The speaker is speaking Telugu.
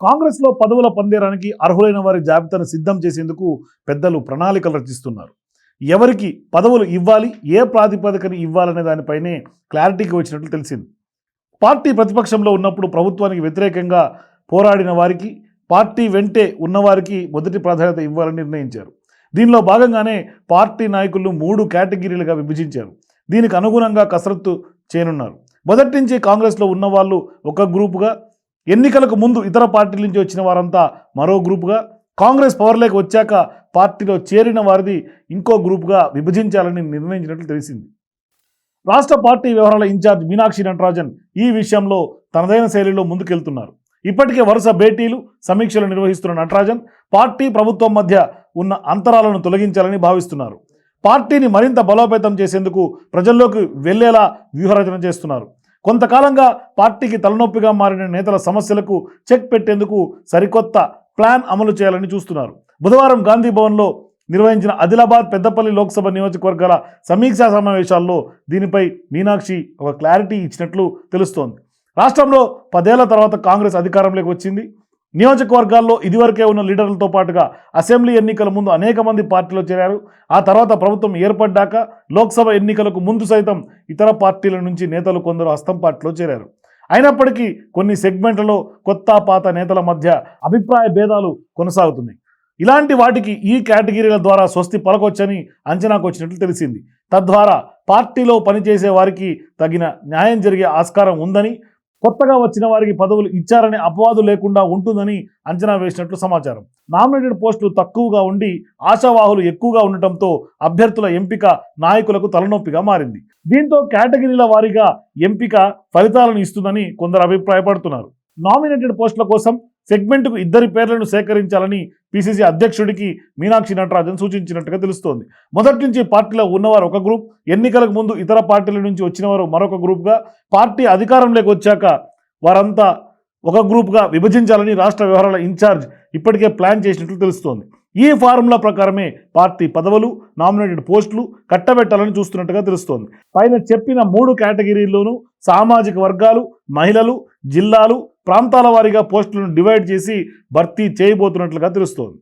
కాంగ్రెస్లో పదవుల పందేరానికి అర్హులైన వారి జాబితాను సిద్ధం చేసేందుకు పెద్దలు ప్రణాళికలు రచిస్తున్నారు. ఎవరికి పదవులు ఇవ్వాలి ఏ ప్రాతిపదికన ఇవ్వాలనే దానిపైనే క్లారిటీకి వచ్చినట్లు తెలిసింది. పార్టీ ప్రతిపక్షంలో ఉన్నప్పుడు ప్రభుత్వానికి వ్యతిరేకంగా పోరాడిన వారికి పార్టీ వెంటే ఉన్నవారికి మొదటి ప్రాధాన్యత ఇవ్వాలని నిర్ణయించారు. దీనిలో భాగంగానే పార్టీ నాయకులను మూడు కేటగిరీలుగా విభజించారు. దీనికి అనుగుణంగా కసరత్తు చేయనున్నారు. మొదటి నుంచి కాంగ్రెస్లో ఉన్నవాళ్ళు ఒక గ్రూపుగా ఎన్నికలకు ముందు ఇతర పార్టీల నుంచి వచ్చిన వారంతా మరో గ్రూపుగా కాంగ్రెస్ పవర్లోకి వచ్చాక పార్టీలో చేరిన వారిది ఇంకో గ్రూపుగా విభజించాలని నిర్ణయించినట్లు తెలిసింది. రాష్ట్ర పార్టీ వ్యవహారాల ఇన్ఛార్జ్ మీనాక్షి నటరాజన్ ఈ విషయంలో తనదైన శైలిలో ముందుకెళ్తున్నారు. ఇప్పటికే వరుస భేటీలు సమీక్షలు నిర్వహిస్తున్న నటరాజన్ పార్టీ ప్రభుత్వం మధ్య ఉన్న అంతరాలను తొలగించాలని భావిస్తున్నారు. పార్టీని మరింత బలోపేతం చేసేందుకు ప్రజల్లోకి వెళ్ళేలా వ్యూహరచన చేస్తున్నారు. కొంతకాలంగా పార్టీకి తలనొప్పిగా మారిన నేతల సమస్యలకు చెక్ పెట్టేందుకు సరికొత్త ప్లాన్ అమలు చేయాలని చూస్తున్నారు. బుధవారం గాంధీ భవన్లో నిర్వహించిన ఆదిలాబాద్ పెద్దపల్లి లోక్సభ నియోజకవర్గాల సమీక్షా సమావేశాల్లో దీనిపై మీనాక్షి ఒక క్లారిటీ ఇచ్చినట్లు తెలుస్తోంది. రాష్ట్రంలో పదేళ్ళ తర్వాత కాంగ్రెస్ అధికారంలోకి వచ్చింది. నియోజకవర్గాల్లో ఇదివరకే ఉన్న లీడర్లతో పాటుగా అసెంబ్లీ ఎన్నికల ముందు అనేక మంది పార్టీలో చేరారు. ఆ తర్వాత ప్రభుత్వం ఏర్పడ్డాక లోక్సభ ఎన్నికలకు ముందు సైతం ఇతర పార్టీల నుంచి నేతలు కొందరు హస్తం పార్టీలో చేరారు. అయినప్పటికీ కొన్ని సెగ్మెంట్లలో కొత్త పాత నేతల మధ్య అభిప్రాయ భేదాలు కొనసాగుతున్నాయి. ఇలాంటి వాటికి ఈ కేటగిరీల ద్వారా స్వస్తి పలకొచ్చని అంచనాకు వచ్చినట్లు తెలిసింది. తద్వారా పార్టీలో పనిచేసే వారికి తగిన న్యాయం జరిగే ఆస్కారం ఉందని కొత్తగా వచ్చిన వారికి పదవులు ఇచ్చారనే అపవాదు లేకుండా ఉంటుందని అంచనా వేసినట్లు సమాచారం. నామినేటెడ్ పోస్టులు తక్కువగా ఉండి ఆశావాహులు ఎక్కువగా ఉండటంతో అభ్యర్థుల ఎంపిక నాయకులకు తలనొప్పిగా మారింది. దీంతో కేటగిరీల వారీగా ఎంపిక ఫలితాలను ఇస్తుందని కొందరు అభిప్రాయపడుతున్నారు. నామినేటెడ్ పోస్టుల కోసం సెగ్మెంట్కు ఇద్దరి పేర్లను సేకరించాలని పీసీసీ అధ్యక్షుడికి మీనాక్షి నటరాజన్ సూచించినట్టుగా తెలుస్తోంది. మొదటి నుంచి పార్టీలో ఉన్నవారు ఒక గ్రూప్ ఎన్నికలకు ముందు ఇతర పార్టీల నుంచి వచ్చినవారు మరొక గ్రూప్గా పార్టీ అధికారంలోకి వచ్చాక వారంతా ఒక గ్రూప్గా విభజించాలని రాష్ట్ర వ్యవహారాల ఇన్ఛార్జ్ ఇప్పటికే ప్లాన్ చేసినట్లు తెలుస్తోంది. ఈ ఫార్ములా ప్రకారమే పార్టీ పదవులు నామినేటెడ్ పోస్టులు కట్టబెట్టాలని చూస్తున్నట్టుగా తెలుస్తోంది. పైన చెప్పిన మూడు కేటగిరీల్లోనూ సామాజిక వర్గాలు మహిళలు జిల్లాలు ప్రాంతాల వారీగా పోస్టులను డివైడ్ చేసి భర్తీ చేయబోతున్నట్లుగా తెలుస్తోంది.